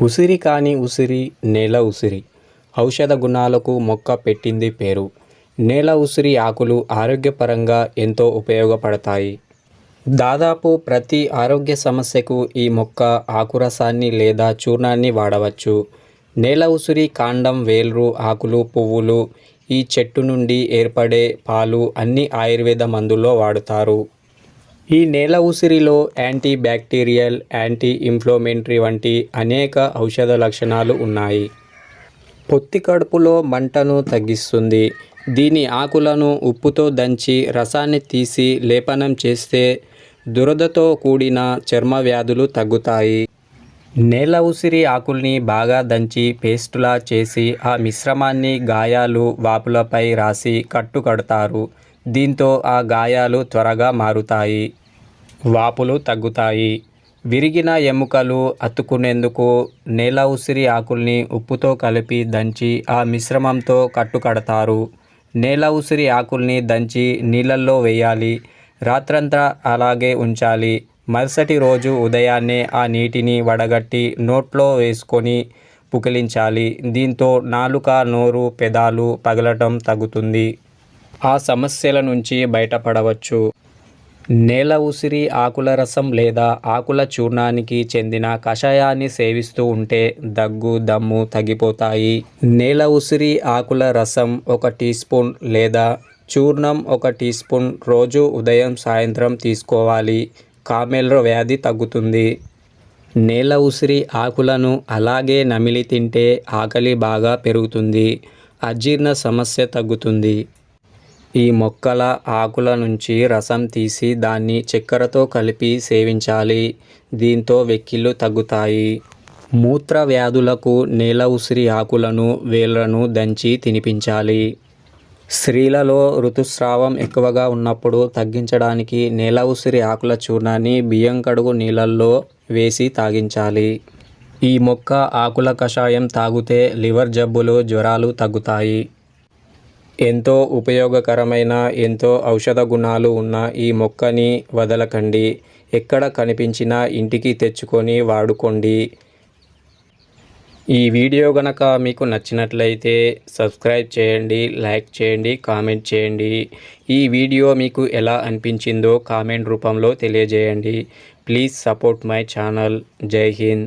ఉసిరి కాని ఉసిరి నేల ఉసిరి. ఔషధ గుణాలకు మొక్క పెట్టింది పేరు. నేల ఉసిరి ఆకులు ఆరోగ్యపరంగా ఎంతో ఉపయోగపడతాయి. దాదాపు ప్రతి ఆరోగ్య సమస్యకు ఈ మొక్క ఆకురసాన్ని లేదా చూర్ణాన్ని వాడవచ్చు. నేల ఉసిరి కాండం వేల్రు ఆకులు పువ్వులు ఈ చెట్టు నుండి ఏర్పడే పాలు అన్ని ఆయుర్వేద మందుల్లో వాడుతారు. ఈ నేల ఉసిరిలో యాంటీ బ్యాక్టీరియల్ యాంటీ ఇన్ఫ్లోమెంటరీ వంటి అనేక ఔషధ లక్షణాలు ఉన్నాయి. పొత్తి కడుపులో మంటను తగ్గిస్తుంది. దీని ఆకులను ఉప్పుతో దంచి రసాన్ని తీసి లేపనం చేస్తే దురదతో కూడిన చర్మ వ్యాధులు తగ్గుతాయి. నేల ఉసిరి ఆకుల్ని బాగా దంచి పేస్టులా చేసి ఆ మిశ్రమాన్ని గాయాలు వాపులపై రాసి కట్టు కడతారు దీంతో ఆ గాయాలు త్వరగా మారుతాయి. వాపులు తగ్గుతాయి. విరిగిన ఎముకలు అత్తుకునేందుకు నేల ఉసిరి ఆకుల్ని ఉప్పుతో కలిపి దంచి ఆ మిశ్రమంతో కట్టు కడతారు నేల ఉసిరి ఆకుల్ని దంచి నీళ్ళల్లో వేయాలి. రాత్రంతా అలాగే ఉంచాలి. మరుసటి రోజు ఉదయాన్నే ఆ నీటిని వడగట్టి నోట్లో వేసుకొని పుకిలించాలి. దీంతో నాలుక నోరు పెదాలు పగలటం తగ్గుతుంది. ఆ సమస్యల నుంచి బయటపడవచ్చు. నేల ఉసిరి ఆకుల రసం లేదా ఆకుల చూర్ణానికి చెందిన కషాయాన్ని సేవిస్తూ ఉంటే దగ్గు దమ్ము తగ్గిపోతాయి. నేల ఉసిరి ఆకుల రసం ఒక టీ స్పూన్ లేదా చూర్ణం ఒక టీ స్పూన్ రోజు ఉదయం సాయంత్రం తీసుకోవాలి. కామెల్రో వ్యాధి తగ్గుతుంది. నేల ఉసిరి ఆకులను అలాగే నమిలి తింటే ఆకలి బాగా పెరుగుతుంది. అజీర్ణ సమస్య తగ్గుతుంది. ఈ మొక్కల ఆకుల నుంచి రసం తీసి దాన్ని చక్కెరతో కలిపి సేవించాలి. దీంతో వెక్కిళ్ళు తగ్గుతాయి. మూత్ర వ్యాధులకు నేల ఉసిరి ఆకులను వేళ్ళను దంచి తినిపించాలి. స్త్రీలలో ఋతుస్రావం ఎక్కువగా ఉన్నప్పుడు తగ్గించడానికి నేల ఉసిరి ఆకుల చూర్ణాన్ని బియ్యం కడుగు నీళ్ళల్లో వేసి తాగించాలి. ఈ మొక్క ఆకుల కషాయం తాగితే లివర్ జబ్బులు జ్వరాలు తగ్గుతాయి. ఎంతో ఉపయోగకరమైన ఎంతో ఔషధ గుణాలు ఉన్న ఈ మొక్కని వదలకండి. ఎక్కడ కనిపించినా ఇంటికి తెచ్చుకొని వాడుకోండి. ఈ వీడియో గనక మీకు నచ్చినట్లయితే సబ్స్క్రైబ్ చేయండి లైక్ చేయండి కామెంట్ చేయండి. ఈ వీడియో మీకు ఎలా అనిపించిందో కామెంట్ రూపంలో తెలియజేయండి. Please support my channel. Jai Hind.